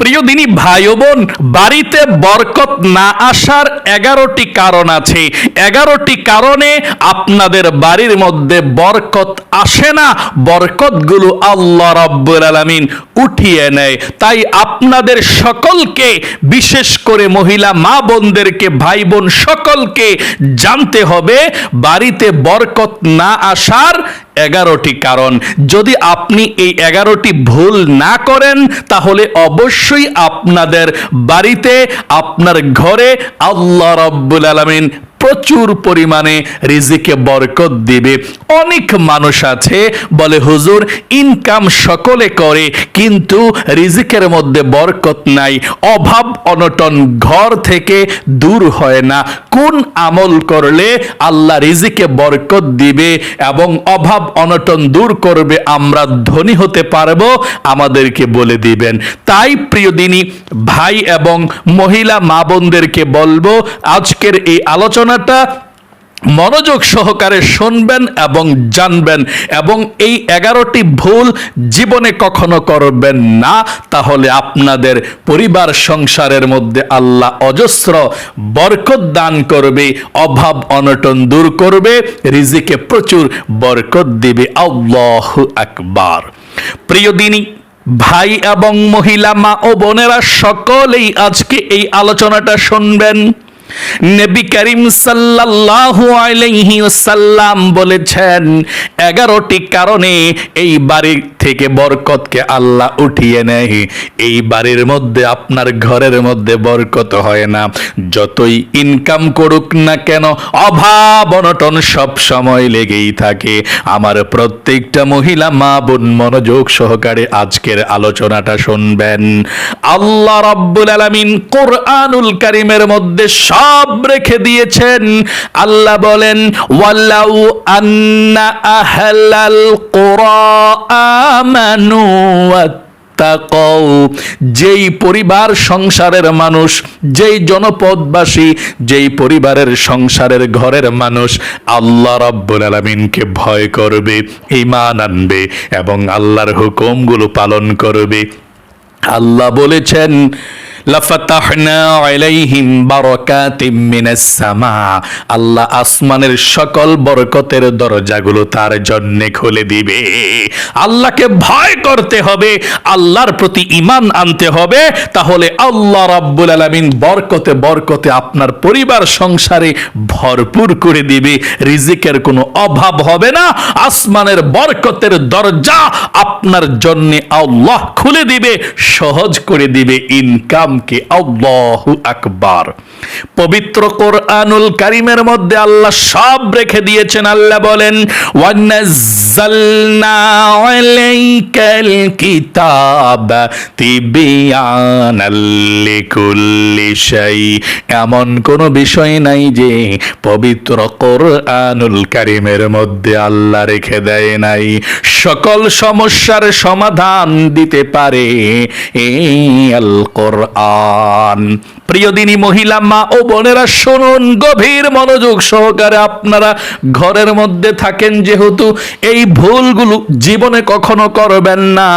প্রিয় দিনী ভাই বোন, বাড়িতে বরকত না আসার এগারোটি কারণ আছে। এগারোটি কারণে আপনাদের বাড়ির মধ্যে বরকত আসে না, বরকতগুলো আল্লাহ রব্বুল আলামিন উঠিয়ে নেয়। তাই আপনাদের সকলকে, বিশেষ করে মহিলা মা বোনদেরকে, ভাই বোন সকলকে জানতে হবে, বাড়িতে বরকত না আসার এগারোটি কারণ। যদি আপনি এই এগারোটি ভুল না করেন, তাহলে অবশ্যই আপনাদের বাড়িতে আপনার ঘরে আল্লাহ রব্বুল আলমিন প্রচুর পরিমাণে রিজিকে বরকত দিবে। অনেক মানুষ আছে, বলে, হুজুর ইনকাম সকলে করে, কিন্তু রিজিকের মধ্যে বরকত নাই। অভাব অনটন ঘর থেকে দূর হয় না। কোন আমল করলে আল্লাহ রিজিকে বরকত দিবে এবং অভাব অনটন দূর করবে? আমরা ধনী হতে পারব? আমাদেরকে বলে দিবেন। তাই, প্রিয় দিনী, ভাই এবং মহিলা মা বোনদেরকে বলব, আজকের এই আলোচনাটা মনোযোগ সহকারে শুনবেন এবং জানবেন এবং এই এগারোটি ভুল জীবনে কখনো করবেন না। তাহলে আপনাদের পরিবার সংসারের মধ্যে আল্লাহ অজস্র বরকত দান করবে, অভাব অনটন দূর করবে, রিজিকে প্রচুর বরকত দিবে। আল্লাহ আকবার। প্রিয় দিনী, ভাই এবং মহিলা, মা ও বোনেরা সকলেই আজকে এই আলোচনাটা শুনবেন। নবী করিম সাল্লাল্লাহু আলাইহি ওয়াসাল্লাম বলেছেন, এগারোটি কারণে এই বাড়ি থেকে বরকতকে আল্লাহ উঠিয়ে নেয়। এই বাড়ির মধ্যে আপনার ঘরের মধ্যে বরকত হয় না। যতই ইনকাম করুক না কেন, অভাব, অনটন সব সময় লেগেই থাকে। আমার প্রত্যেকটা মহিলা মা বোন মনোযোগ সহকারে আজকের আলোচনাটা শুনবেন। আল্লাহ রাব্বুল আলামিন কোরআনুল কারিমের মধ্যে সব রেখে দিয়েছেন। আল্লাহ বলেন ওয়াল্লাউ আন্না আহলাল কুরা আমানু ওয়াত্তাকাউ। যেই পরিবার সংসারের মানুষ, যেই জনপদবাসী, যেই পরিবারের সংসারের ঘরের মানুষ, আল্লাহ রাব্বুল আলামিনকে ভয় করবে, ঈমান আনবে এবং আল্লাহর হুকুমগুলো পালন করবে। আল্লাহ বলেছেন আল্লাহ আসমানের সকল বরকতের দরজাগুলো তার জন্য খুলে দিবে। আল্লাহকে ভয় করতে হবে, আল্লাহর প্রতি ঈমান আনতে হবে, তাহলে আল্লাহ রাব্বুল বরকতে বরকতে আপনার পরিবার সংসারে ভরপুর করে দিবে। রিজিকের কোনো অভাব হবে না, আসমানের বরকতের দরজা আপনার জন্য আল্লাহ খুলে দিবে, সহজ করে দিবে ইনকামকে আল্লাহু আকবার। পবিত্র কোরআনুল কারিমের মধ্যে আল্লাহ সব রেখে দিয়েছেন। আল্লাহ বলেন, ওয়ানাজ্জালনা আলাইকাল কিতাব তিবিয়ানাল লিকুল্লি শাই। এমন কোনো বিষয় নাই যে পবিত্র কোরআনুল কারিমের মধ্যে আল্লাহ রেখে দেয় নাই। সকল সমস্যার সমাধান দিতে পারে। এই আল কোরআন อ่าน প্রিয় দিনী মহিলা মা ও বোনেরা, শুনুন গভীর মনোযোগ সহকারে আপনারা ঘরের মধ্যে থাকেন যেহেতু এই ভুলগুলো জীবনে কখনো করবেন না।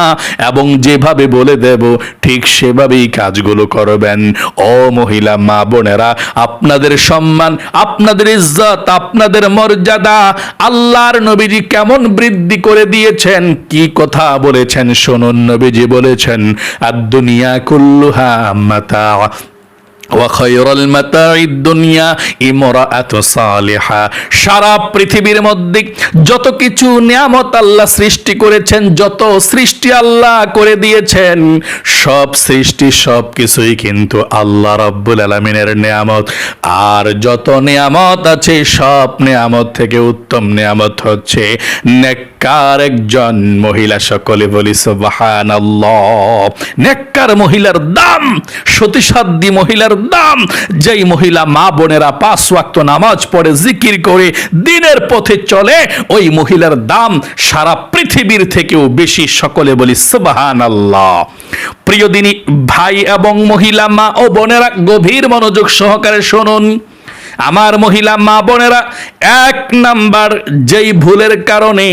এবং যেভাবে বলে দেব, ঠিক সেভাবেই কাজগুলো করবেন। ও মহিলা মা বোনেরা, আপনাদের সম্মান, আপনাদের ইজ্জত, আপনাদের মর্যাদা আল্লাহর নবীজি কেমন বৃদ্ধি করে দিয়েছেন, কি কথা বলেছেন, শুনুন নবীজি বলেছেন আর দুনিয়া কুল্লুহা মাতা وخير المتاع الدنيا امرأة صالحة সারা পৃথিবীর মধ্যে যত কিছু নিয়ামত আল্লাহ সৃষ্টি করেছেন যত সৃষ্টি আল্লাহ করে দিয়েছেন সব সৃষ্টি সব কিছুই কিন্তু আল্লাহ রব্বুল আলমিনের নিয়ামত আর যত নিয়ামত আছে সব নিয়ামত থেকে উত্তম নিয়ামত হচ্ছে নেককার একজন মহিলা সকলে বলি সুবাহান নেককার মহিলার দাম সতীসাধ্যী মহিলার দাম যেই মহিলা মা বোনেরা পাঁচ ওয়াক্ত নামাজ পড়ে, জিকির করে, দিনের পথে চলে, ওই মহিলার দাম সারা পৃথিবীর থেকেও বেশি সকলে বলি সুবাহান আল্লাহ প্রিয় দিনী, ভাই এবং মহিলা মা ও বোনেরা, গভীর মনোযোগ সহকারে শুনুন। আমার মহিলা মা বোনেরা, এক নাম্বার যেই ভুলের কারণে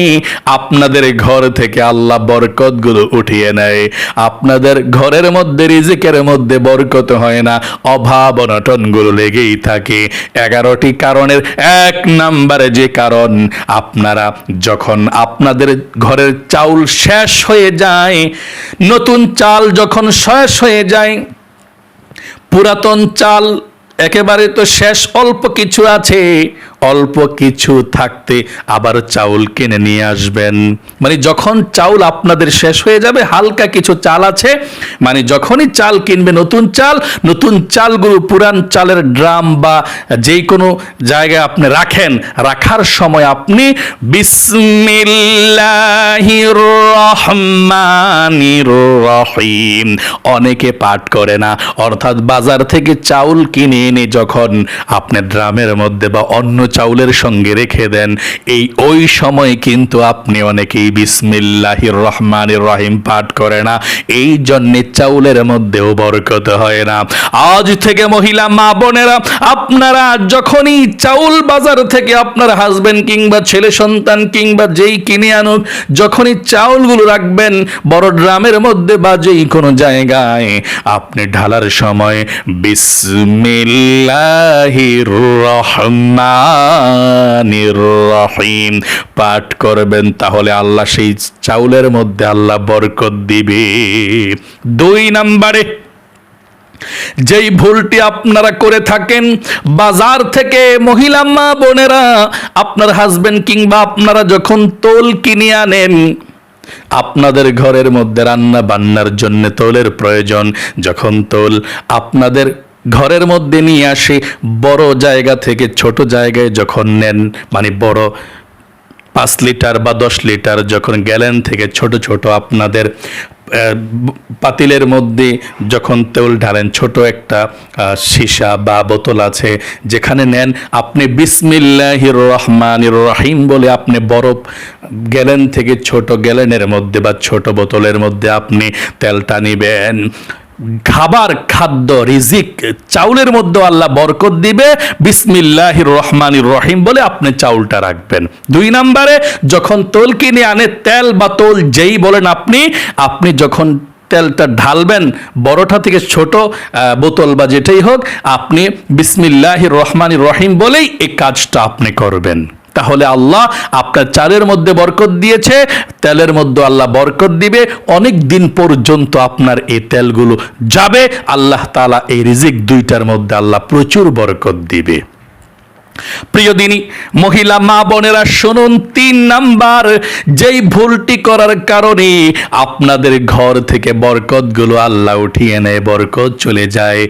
আপনাদের ঘর থেকে আল্লাহ বরকতগুলো উঠিয়ে নেয়। আপনাদের ঘরের মধ্যে রিজিকের মধ্যে বরকত হয় না, অভাব অনটনগুলো লেগেই থাকে। এগারোটি কারণের এক নাম্বারে যে কারণ, আপনারা যখন আপনাদের ঘরের চাউল শেষ হয়ে যায়, নতুন চাল যখন শেষ হয়ে যায়, পুরাতন চাল একেবারে তো শেষ অল্প কিছু আছে। অল্প কিছু থাকতে আবার চাউল কিনে নিয়ে আসবেন। মানে যখন চাউল আপনাদের শেষ হয়ে যাবে, হালকা কিছু চাল আছে মানে যখনই চাল কিনবে, নতুন চাল, নতুন চালগুলো পুরান চালের ড্রাম বা যেই কোনো জায়গায় আপনি রাখেন, রাখার সময় আপনি অনেকে পাঠ করে না, অর্থাৎ বাজার থেকে চাউল কিনে এনে যখন আপনি ড্রামের মধ্যে বা অন্য চাউলের সঙ্গে রেখে দেন। এই ওই সময় কিন্তু আপনি অনেকেই বিসমিল্লাহির রহমানির রহিম পাঠ করে না। এই জন্যে চাউলের মধ্যেও বরকত হয় না। আজ থেকে মহিলা মা বোনেরা, আপনারা যখনই চাউল বাজার থেকে আপনার হাজবেন্ড কিংবা ছেলে সন্তান কিংবা যেই কিনে আনুক, যখনই চাউলগুলো রাখবেন, বড় ড্রামের মধ্যে বা যেই কোনো জায়গায়, আপনি ঢালার সময় বিসমিল্লাহির রহিম। পাঠ করবেন তাহলে আল্লাহ সেই চাউলের মধ্যে আল্লাহ বরকত দিবে। দুই নাম্বারে, যেই ভুলটি আপনারা করে থাকেন, বাজার থেকে মহিলা মা বোনেরা, আপনার হাজবেন্ড কিংবা আপনারা যখন তোল কিনে আনেন, আপনাদের ঘরের মধ্যে রান্না বান্নার জন্য তোলের প্রয়োজন। যখন তোল আপনাদের ঘরের মধ্যে নিয়ে আসে, বড় জায়গা থেকে ছোট জায়গায় যখন নেন মানে বড় পাঁচ লিটার বা দশ লিটার যখন গ্যালেন থেকে ছোট ছোট আপনাদের পাতিলের মধ্যে যখন তেল ঢালেন, ছোট একটা সীসা বা বোতল আছে, যেখানে নেন, আপনি বিসমিল্লাহির রহমানির রহিম বলে আপনি বরফ গ্যালেন থেকে ছোট গ্যালেনের মধ্যে বা ছোট বোতলের মধ্যে আপনি তেলটা নিবেন। খাবার, খাদ্য, রিজিক, চাউলের মধ্যে আল্লাহ বরকত দিবে। বিসমিল্লাহির রহমানির রহিম বলে আপনি চাউলটা রাখবেন। দুই নম্বরে, যখন তোল কিনে আনে, তেল বা তোল যেই বলেন আপনি আপনি যখন তেলটা ঢালবেন, বড়টা থেকে ছোট বোতল বা যেটাই হোক, আপনি বিসমিল্লাহির রহমানির রহিম বলেই এই কাজটা আপনি করবেন। তাহলে আল্লাহ আপনার চালের মধ্যে বরকত দিয়েছে, তেলের মধ্যে আল্লাহ বরকত দিবে, অনেক দিন পর্যন্ত আপনার এই তেলগুলো যাবে, আল্লাহ তালা এই রিজিক দুইটার মধ্যে আল্লাহ প্রচুর বরকত দিবে। প্রিয় দিনী, মহিলা, মা বোনেরা, শুনুন তিন নাম্বার, যেই ভুলটি করার কারণে আপনাদের ঘর থেকে বরকতগুলো আল্লাহ উঠিয়ে নেয়, বরকত চলে যায়।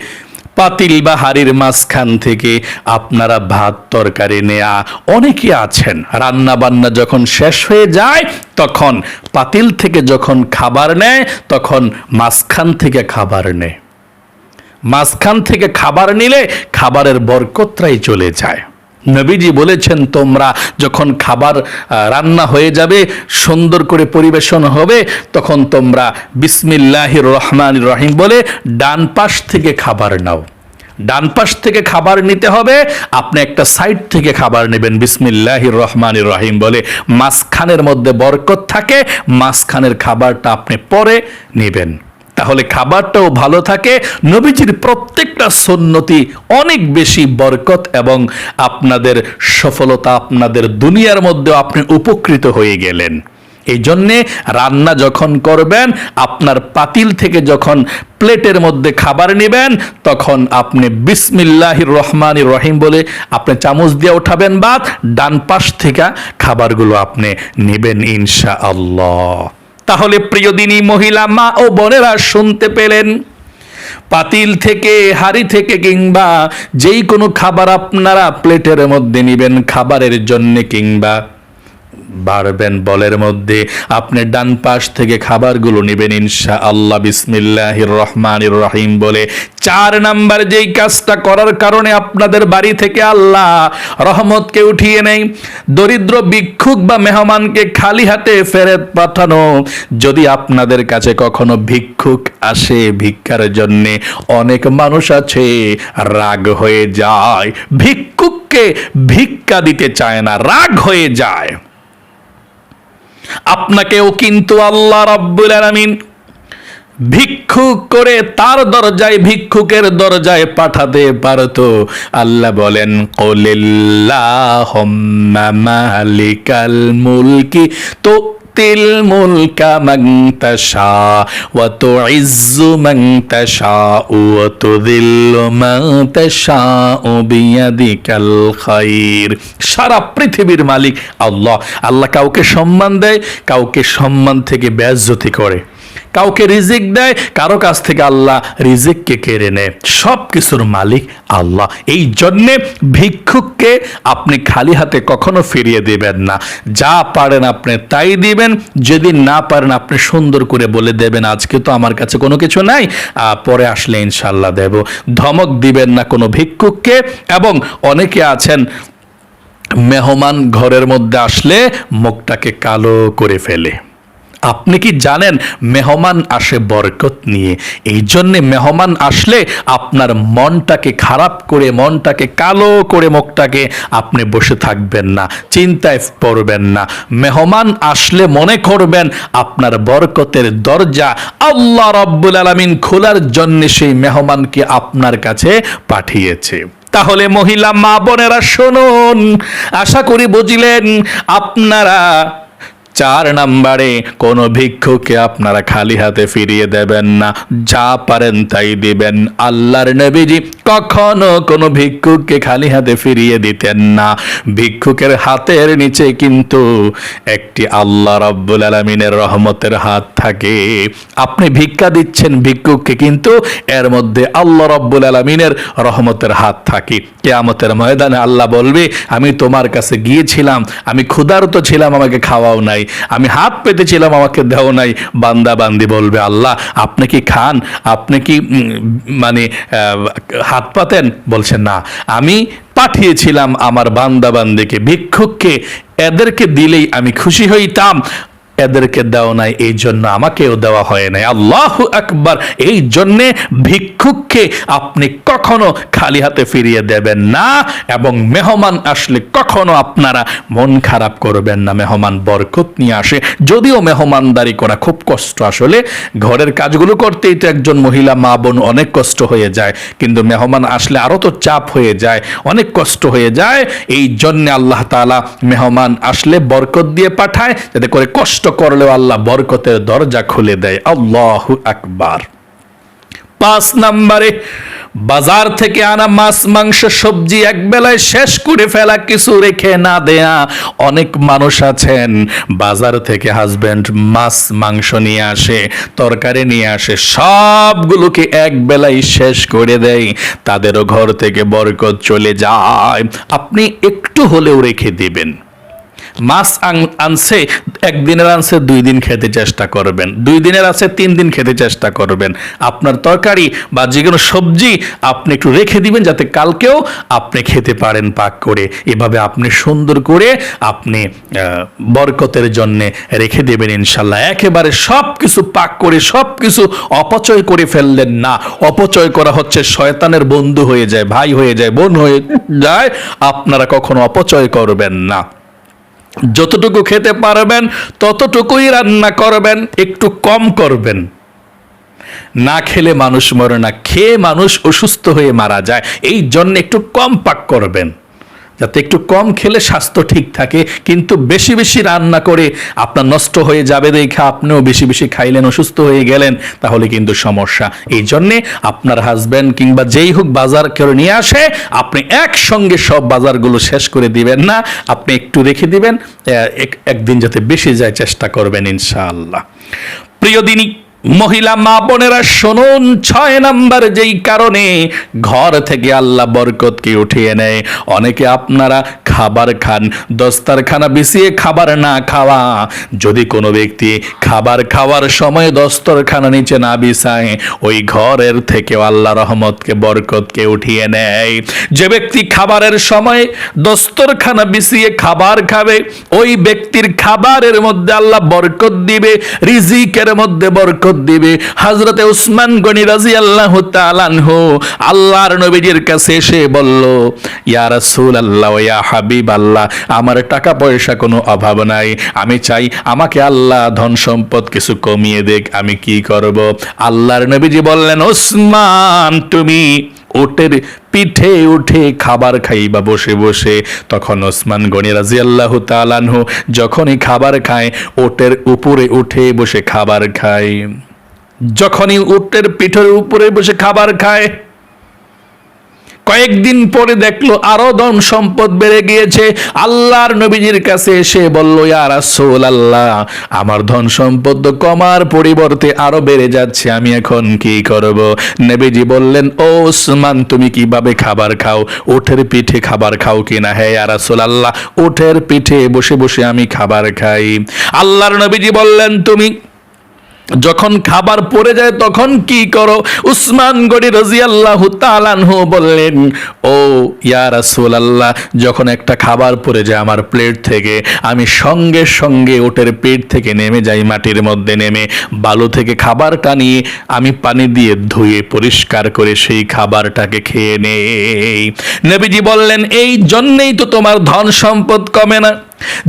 পাতিল বা হাড়ির মাঝখান থেকে আপনারা ভাত তরকারি নেয়া। অনেকে আছেন রান্না বান্না যখন শেষ হয়ে যায়, তখন পাতিল থেকে যখন খাবার নেয়, তখন মাঝখান থেকে খাবার নেয়। মাঝখান থেকে খাবার নিলে খাবারের বরকতরাই চলে যায়। নবীজি বলেছেন, তোমরা যখন খাবার রান্না হয়ে যাবে, সুন্দর করে পরিবেশন হবে, তখন তোমরা বিসমিল্লাহির রহমান রহিম বলে ডান পাশ থেকে খাবার নাও। ডান পাশ থেকে খাবার নিতে হবে, আপনি একটা সাইড থেকে খাবার নেবেন, বিসমিল্লাহির রহমানির রহিম বলে। মাঝখানের মধ্যে বরকত থাকে, মাঝখানের খাবারটা আপনি পরে নেবেন। তাহলে খাবারটাও ভালো থাকে। নবীজির প্রত্যেকটা সন্নতি অনেক বেশি বরকত এবং আপনাদের সফলতা আপনাদের দুনিয়ার মধ্যে আপনি উপকৃত হয়ে গেলেন। এই জন্যে রান্না যখন করবেন, আপনার পাতিল থেকে যখন প্লেটের মধ্যে খাবার নেবেন, তখন আপনি বিসমিল্লাহির রহমান রহিম বলে আপনি চামচ দিয়ে উঠাবেন বা ডান পাশ থেকে খাবারগুলো আপনি নেবেন ইনশা আল্লাহ তাহলে প্রিয়দিনী মহিলা মা ও বোনেরা শুনতে পেলেন। পাতিল থেকে, হাড়ি থেকে কিংবা যেই কোনো খাবার আপনারা প্লেটের মধ্যে নেবেন, খাবারের জন্যে কিংবা বাড়বেন বলের মধ্যে। আপনি ডান পাশ থেকে খাবারগুলো নেবেন ইনশা আল্লাহ বিসমিল্লাহির রহমানির রহিম বলে। চার নাম্বার যেই কাজটা করার কারণে আপনাদের বাড়ি থেকে আল্লাহ রহমতকে উঠিয়ে নেই দরিদ্র, ভিক্ষুক বা মেহমানকে খালি হাতে ফেরত পাঠানো। যদি আপনাদের কাছে কখনো ভিক্ষুক আসে ভিক্ষার জন্যে, অনেক মানুষ আছে, রাগ হয়ে যায়। ভিক্ষুককে ভিক্ষা দিতে চায় না, রাগ হয়ে যায়। আপনাকেও কিন্তু আল্লাহ রাব্বুল আলামিন ভিক্ষু করে তার দরজায় ভিক্ষুকের দরজায় পাঠাতে পারত। আল্লাহ বলেন কলিল্লাহ মালিকাল মুলকি। তো তিল মুলকা মান তাশা ওয়া তুইজ্জু মান তাশা ওয়া তুযিল্লু মান তাশা বিয়াদিকাল খাইর সারা পৃথিবীর মালিক আল্লাহ। আল্লাহ কাউকে সম্মান দেয়, কাউকে সম্মান থেকে বেজ্জতি করে। কাউকে রিজিক দেয়, কারও কাছ থেকে আল্লাহ রিজিককে কেড়ে নেয়। সব কিছুর মালিক আল্লাহ। এই জন্যে ভিক্ষুককে আপনি খালি হাতে কখনো ফিরিয়ে দিবেন না। যা পারেন আপনি তাই দিবেন, যদি না পারেন আপনি সুন্দর করে বলে দেবেন, আজকে তো আমার কাছে কোনো কিছু নাই পরে আসলে ইনশাল্লাহ দেব। ধমক দিবেন না কোনো ভিক্ষুককে, এবং অনেকে আছেন মেহমান ঘরের মধ্যে আসলে মুখটাকে কালো করে ফেলে। আপনি কি জানেন মেহমান আসে বরকত নিয়ে? এই জন্যে মেহমান আসলে আপনার মনটাকে খারাপ করে, মনটাকে কালো করে মুখটাকে আপনি বসে থাকবেন না, চিন্তায় পড়বেন না। মেহমান আসলে মনে করবেন আপনার বরকতের দরজা আল্লাহ রব্বুল আলমিন খোলার জন্য সেই মেহমানকে আপনার কাছে পাঠিয়েছে। তাহলে মহিলা মা বোনেরা শুনুন, আশা করি বুঝিলেন, আপনারা চার নাম্বারে, কোনো ভিক্ষুকে আপনারা খালি হাতে ফিরিয়ে দেবেন না। যা পারেন তাই দিবেন। আল্লাহর নবীজি কখনো কোনো ভিক্ষুককে খালি হাতে ফিরিয়ে দিতেন না। ভিক্ষুকের হাতের নিচে কিন্তু একটি আল্লাহ রব্বুল আলমিনের রহমতের হাত থাকে। আপনি ভিক্ষা দিচ্ছেন ভিক্ষুককে কিন্তু এর মধ্যে আল্লাহ রব্বুল আলমিনের রহমতের হাত থাকে। কেয়ামতের ময়দানে আল্লাহ বলবে, আমি তোমার কাছে গিয়েছিলাম, আমি ক্ষুধার্ত ছিলাম, আমাকে খাওয়াও নাই। আমি হাত পেতেছিলাম, আমাকে দেও নাই। বান্দা বান্দি বলবে, আল্লাহ, আপনি কি খান? আপনি কি মানে হাত পাতেন? বলছেন না। আমি পাঠিয়েছিলাম আমার বান্দা বান্দিকে, ভিক্ষুককে। এদেরকে দিলেই আমি খুশি হইতাম। এদেরকে দেওয়া নাই, এই জন্য আমাকেও দেওয়া হয় নাই। আল্লাহ আকবার, এই জন্যে ভিক্ষুককে আপনি কখনো খালি হাতে ফিরিয়ে দেবেন না এবং মেহমান আসলে কখনো আপনারা মন খারাপ করবেন না। মেহমান বরকত নিয়ে আসে। যদিও মেহমানদারি করা খুব কষ্ট আসলে, ঘরের কাজগুলো করতেই তো একজন মহিলা মা বোন অনেক কষ্ট হয়ে যায়, কিন্তু মেহমান আসলে আরও তো চাপ হয়ে যায়, অনেক কষ্ট হয়ে যায়। এই জন্য আল্লাহ তাআলা মেহমান আসলে বরকত দিয়ে পাঠায়, যাতে করে কষ্ট করলেও আল্লাহ বরকতের দরজা খুলে দেয়। আল্লাহ আকবার। পাঁচ নাম্বারে, বাজার থেকে আনা মাছ, মাংস, সবজি এক বেলায় শেষ করে ফেলা কিছু রেখে না দেয়া। অনেক মানুষ আছেন, বাজার থেকে হাজবেন্ড মাছ, মাংস নিয়ে আসে, তরকারি নিয়ে আসে, সবগুলোকে এক বেলায় শেষ করে দেয়। তাদেরও ঘর থেকে বরকত চলে যায়। আপনি একটু হলেও রেখে দিবেন। মাছ আনছে, একদিনের আনছে, দুই দিন খেতে চেষ্টা করবেন। দুই দিনের আছে তিন দিন খেতে চেষ্টা করবেন। আপনার তরকারি বা যে কোনো সবজি আপনি একটু রেখে দিবেন যাতে কালকেও আপনি খেতে পারেন পাক করে। এভাবে আপনি সুন্দর করে আপনি বরকতের জন্যে রেখে দেবেন ইনশাল্লাহ। একেবারে সব কিছু পাক করে সব কিছু অপচয় করে ফেললেন না। অপচয় করা হচ্ছে শয়তানের বন্ধু হয়ে যায়, ভাই হয়ে যায়, বোন হয়ে যায়, আপনারা কখনো অপচয় করবেন না। যতটুকু খেতে পারবেন, ততটুকুই রান্না করবেন, একটু কম করবেন। না খেলে মানুষ মরে না, খেয়ে মানুষ অসুস্থ হয়ে মারা যায়, এই জন্য একটু কম পাক করবেন। যাতে একটু কম খেলে স্বাস্থ্য ঠিক থাকে, কিন্তু বেশি বেশি রান্না করে আপনার নষ্ট হয়ে যাবে দেখে আপনিও বেশি বেশি খাইলেন, অসুস্থ হয়ে গেলেন, তাহলে কিন্তু সমস্যা। এই জন্যে আপনার হাজব্যান্ড কিংবা যেই হোক বাজার করে নিয়ে আসে, আপনি একসঙ্গে সব বাজারগুলো শেষ করে দিবেন না, আপনি একটু রেখে দিবেন এক- একদিন যাতে বেশি যায় চেষ্টা করবেন ইনশাআল্লাহ। প্রিয় দিনী মহিলা মা বোনেরা, শুনুন, ছয় নাম্বার যেই কারণে ঘর থেকে আল্লাহ বরকতকে উঠিয়ে নেয়? অনেকে আপনারা খাবার খান, দস্তারখানা বিছিয়ে খাবার না খাওয়া। যদি কোনো ব্যক্তি খাবার খাওয়ার সময় দস্তরখানা নিচে না বিছায়, ওই ঘরের থেকে আল্লাহ রহমতকে, বরকতকে উঠিয়ে নেয়। যে ব্যক্তি খাবারের সময় দস্তরখানা বিছিয়ে খাবার খাবে, ওই ব্যক্তির খাবারের মধ্যে আল্লাহ বরকত দিবে, রিজিকের মধ্যে বরকত দিবে। হাজরতে উসমান গনি রাজি আল্লাহ তালানহু আল্লাহর নবীজির কাছে এসে বলল, ইয়া রাসূল আল্লাহ ইয়া হাবিব আল্লাহ আমার টাকা পয়সা কোনো অভাব নাই। আমি চাই আমাকে আল্লাহ ধন সম্পদ কিছু কমিয়ে দেখ আমি কি করব? আল্লাহর নবীজি বললেন, উসমান, তুমি ওটের পিঠে উঠে খাবার খাইবা বসে বসে। তখন ওসমান গনি রাজি আল্লাহ তালানহ যখনই খাবার খায় ওটের উপরে উঠে বসে খাবার খায়। যখনই উটের পিঠের উপরে বসে খাবার খায় কয়েকদিন পরে দেখল আরও ধন সম্পদ বেড়ে গিয়েছে। আল্লাহর নবীজির কাছে এসে বলল, ইয়া রাসূল আল্লাহ আমার ধন সম্পদ কমার পরিবর্তে আরও বেড়ে যাচ্ছে, আমি এখন কি করব? নবীজি বললেন, ও ওসমান তুমি কীভাবে খাবার খাও? ওঠের পিঠে খাবার খাও কিনা? হ্যাঁ ইয়া রাসূল আল্লাহ ওঠের পিঠে বসে বসে আমি খাবার খাই। আল্লাহর নবীজি বললেন, তুমি যখন খাবার পড়ে যায় তখন কি করো? উসমান গড়ি রাজিয়াল্লাহু তাআলাহু বললেন, ও ইয়া রাসূলুল্লাহ, যখন একটা খাবার পড়ে যায় আমার প্লেট থেকে, আমি সঙ্গে সঙ্গে ওটের পেট থেকে নেমে যাই, মাটির মধ্যে নেমে বালু থেকে খাবারটা নিয়ে আমি পানি দিয়ে ধুয়ে পরিষ্কার করে সেই খাবারটাকে খেয়ে নেই। নবীজি বললেন, এই জন্যেই তো তোমার ধন সম্পদ কমে না।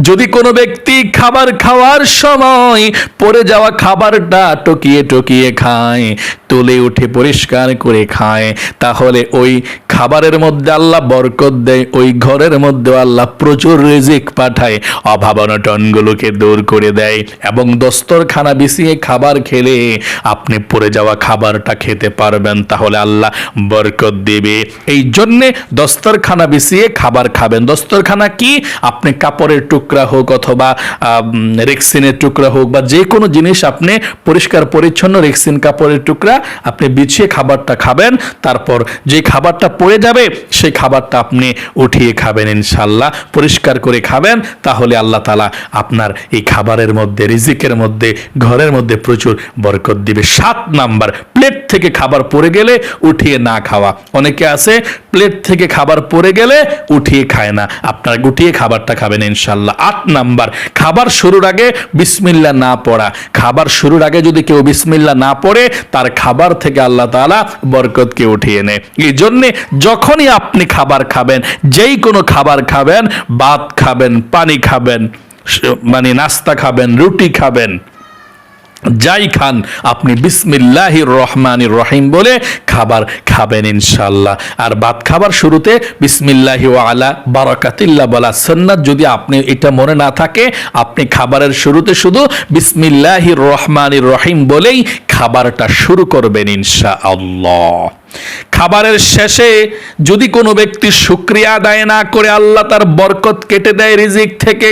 যদি কোনো ব্যক্তি খাবার খাওয়ার সময় পড়ে যাওয়া খাবারটা টকিয়ে টকিয়ে খায়, তুলে উঠে পরিষ্কার করে খায়, তাহলে ওই খাবারের মধ্যে আল্লাহ বরকত দেয়, ওই ঘরের মধ্যে আল্লাহ প্রচুর রিজিক পাঠায়, অভাব অনটনগুলোকে দূর করে দেয় এবং দস্তরখানা বিছিয়ে খাবার খেলে আপনি পড়ে যাওয়া খাবারটা খেতে পারবেন, তাহলে আল্লাহ বরকত দেবে। এই জন্যে দস্তরখানা বিছিয়ে খাবার খাবেন। দস্তরখানা কি? আপনি কাপড়ের টুকরা হোক অথবা রেক্সিনের টুকরা হোক বা যে কোনো জিনিস আপনি পরিষ্কার পরিচ্ছন্ন রেক্সিন কাপড়ের টুকরা আপনি বিছিয়ে খাবারটা খাবেন, তারপর যে খাবারটা পড়ে যাবে সেই খাবারটা আপনি উঠিয়ে খাবেন ইনশাল্লাহ পরিষ্কার করে খাবেন, তাহলে আল্লাহ তালা আপনার এই খাবারের মধ্যে, রিজিকের মধ্যে, ঘরের মধ্যে প্রচুর বরকত দিবে। সাত নাম্বার, প্লেট থেকে খাবার পড়ে গেলে উঠিয়ে না খাওয়া। অনেকে আছে, প্লেট থেকে খাবার পড়ে গেলে উঠিয়ে খায় না। আপনার গুটিয়ে খাবারটা খাবেন ইনশাল্লাহ আট নাম্বার, খাবার শুরুর আগে বিসমিল্লা না পড়া। খাবার শুরুর আগে যদি কেউ বিসমিল্লা না পড়ে, তার খাবার থেকে আল্লাহ তাআলা বরকতকে উঠিয়ে নেয়। এই জন্যে যখনই আপনি খাবার খাবেন, যেই কোনো খাবার খাবেন, ভাত খাবেন, পানি খাবেন মানে নাস্তা খাবেন, রুটি খাবেন যাই খান, আপনি বিসমিল্লাহির রহমানির রহিম বলে খাবার খাবেন ইনশাল্লাহ আর ভাত খাবার শুরুতে বিসমিল্লাহি আলা বারাকাতিল্লাহ বলা সন্ন্যাত যদি আপনি এটা মনে না থাকে, আপনি খাবারের শুরুতে শুধু বিসমিল্লাহির রহমানির রহিম বলেই খাবারটা শুরু করবেন ইনশা আল্লাহ খাবারের শেষে যদি কোনো ব্যক্তি শুক্রিয়া আদায় না করে আল্লাহ তার বরকত কেটে দেয় রিজিক থেকে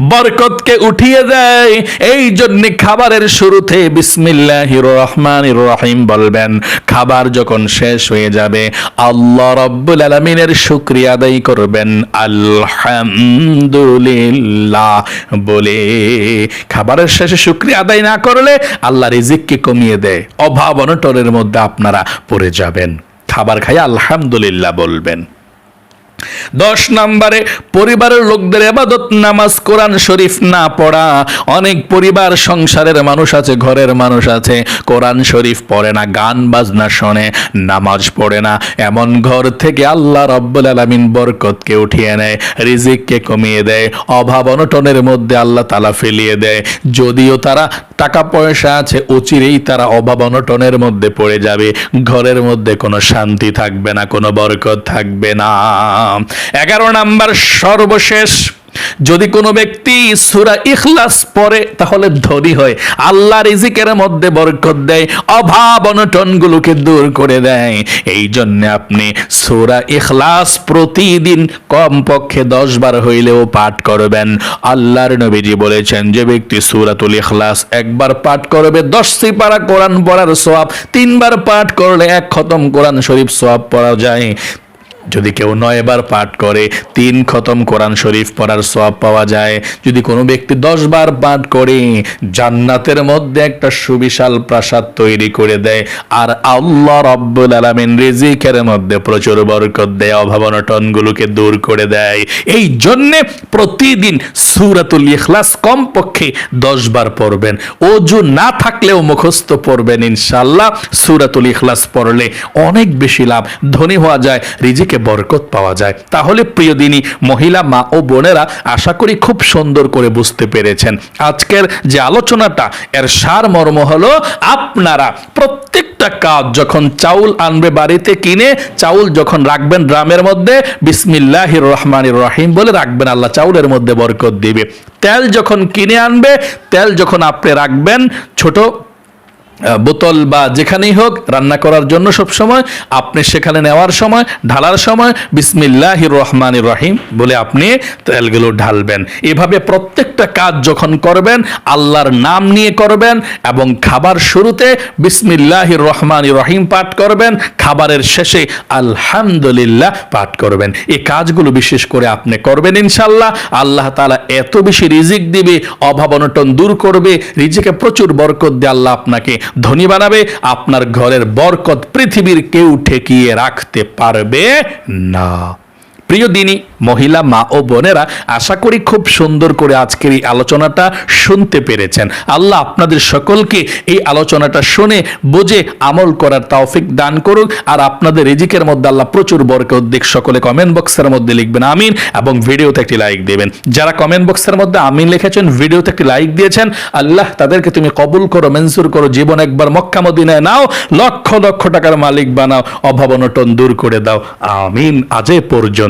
বরকতকে উঠিয়ে দেয়। এই জন্য খাবারের শুরুতে বিসমিল্লাহির রহমানির রহিম বলবেন। খাবার যখন শেষ হয়ে যাবে, আল্লাহ রব্বুল আলমিনের শুক্রিয়া আদায় করবেন। আলহামদুলিল্লাহ বলে। খাবারের শেষে শুক্রিয়া আদায় না করলে আল্লাহ রিজিককে কমিয়ে দেয়। অভাব অনটনের মধ্যে আপনারা পড়ে যাবেন। খাবার খাই আলহামদুলিল্লাহ বলবেন। দশ নম্বরে, পরিবারের লোকদের এবাদত নামাজ কোরআন শরীফ না পড়া। অনেক পরিবার সংসারের মানুষ আছে, ঘরের মানুষ আছে। কোরআন শরীফ পড়ে না, গান বাজনা শোনে, নামাজ পড়ে না। এমন ঘর থেকে আল্লাহ রব্বুল আলমিন বরকতকে উঠিয়ে নেয়, রিজিককে কমিয়ে দেয়, অভাব অনটনের মধ্যে আল্লাহ তালা ফেলিয়ে দেয়। যদিও তারা টাকা পয়সা আছে, অচিরেই তারা অভাব অনটনের মধ্যে পড়ে যাবে। ঘরের মধ্যে কোনো শান্তি থাকবে না, কোনো বরকত থাকবে না। এগারো নাম্বার সর্বশেষ, যদি কোনো ব্যক্তি সুরা ইখলাস পড়ে, তাহলে ধনী হয়। আল্লাহ রিজিকের মধ্যে বরকত দেয়, অভাব অনটনগুলোকে দূর করে দেয়। এই জন্য আপনি সুরা ইখলাস প্রতিদিন কমপক্ষে দশ বার হইলেও পাঠ করবেন। আল্লাহর নবীজি বলেছেন, যে ব্যক্তি সুরাতুল ইখলাস একবার পাঠ করবে দশ সিপারা কোরআন পড়ার সোয়াব তিনবার পাঠ করলে এক খতম কোরআন শরীফ সোয়াব পড়া যায়। যদি কেউ নয়বার পাঠ করে, তিন খতম কোরআন শরীফ পড়ার সব পাওয়া যায়। যদি কোনো ব্যক্তি দশ বার পাঠ করে, জান্নাতের মধ্যে একটা সুবিশাল প্রাসাদ তৈরি করে দেয়। আর আল্লাহ রব্বুল আলমিন রিজিকের মধ্যে প্রচুর বরকত দেয় অভাবনটনগুলোকে দূর করে দেয়। এই জন্যে প্রতিদিন সুরাতুল ইখলাস কমপক্ষে দশ বার পড়বেন। অজু না থাকলেও মুখস্থ পড়বেন ইনশাল্লাহ সুরাতুল ইখলাস পড়লে অনেক বেশি লাভ। ধনী হওয়া যায় রিজিকে বরকত পাওয়া যায়। তাহলে প্রিয় দিনী, মহিলা মা ও বোনেরা আশা করি খুব সুন্দর করে বুঝতে পেরেছেন। আজকের যে আলোচনাটা, এর সার মর্ম হলো আপনারা প্রত্যেকটা কাজ যখন চাউল আনবে বাড়িতে কিনে, চাউল যখন রাখবেন ড্রামের মধ্যে, বিসমিল্লাহির রহমানির রহিম বলে রাখবেন, আল্লাহ চাউলের মধ্যে বরকত দিবে। তেল যখন কিনে আনবে, তেল যখন আপনি রাখবেন, ছোট বোতল বা যেখানেই হোক রান্না করার জন্য সব সময়, আপনি সেখানে নেওয়ার সময়, ঢালার সময় বিসমিল্লাহ রহমান রহিম বলে আপনি তেলগুলো ঢালবেন। এভাবে প্রত্যেকটা কাজ যখন করবেন, আল্লাহর নাম নিয়ে করবেন এবং খাবার শুরুতে বিসমিল্লাহ রহমান রহিম পাঠ করবেন, খাবারের শেষে আলহামদুলিল্লাহ পাঠ করবেন। এই কাজগুলো বিশেষ করে আপনি করবেন ইনশাল্লাহ আল্লাহ তাআলা এত বেশি রিজিক দিবে, অভাব অনটন দূর করবে, রিজিকে প্রচুর বরকত দিয়ে আল্লাহ আপনাকে ধনী বানাবে আপনার ঘরের বরকত পৃথিবীর কেউ ঠেকিয়ে রাখতে পারবে না। প্রিয় দিনই মহিলা মা ও বোনেরা, আশা করি খুব সুন্দর করে আজকের এই আলোচনাটা শুনতে পেরেছেন। আল্লাহ আপনাদের সকলকে এই আলোচনাটা শুনে, বুঝে, আমল করার তৌফিক দান করুক। আর আপনাদের রিজিকের মধ্যে আল্লাহ প্রচুর বরকত দিক। সকলে কমেন্ট বক্সের মধ্যে লিখবেন, আমিন এবং ভিডিওতে একটি লাইক দেবেন। যারা কমেন্ট বক্সের মধ্যে আমিন লিখেছেন, ভিডিওতে একটি লাইক দিয়েছেন, আল্লাহ তাদেরকে তুমি কবুল করো মেনসুর করো, জীবন একবার মক্কা মদিনায় নাও, লক্ষ লক্ষ টাকার মালিক বানাও, অভাব অনটন দূর করে দাও। আমিন। আজ এ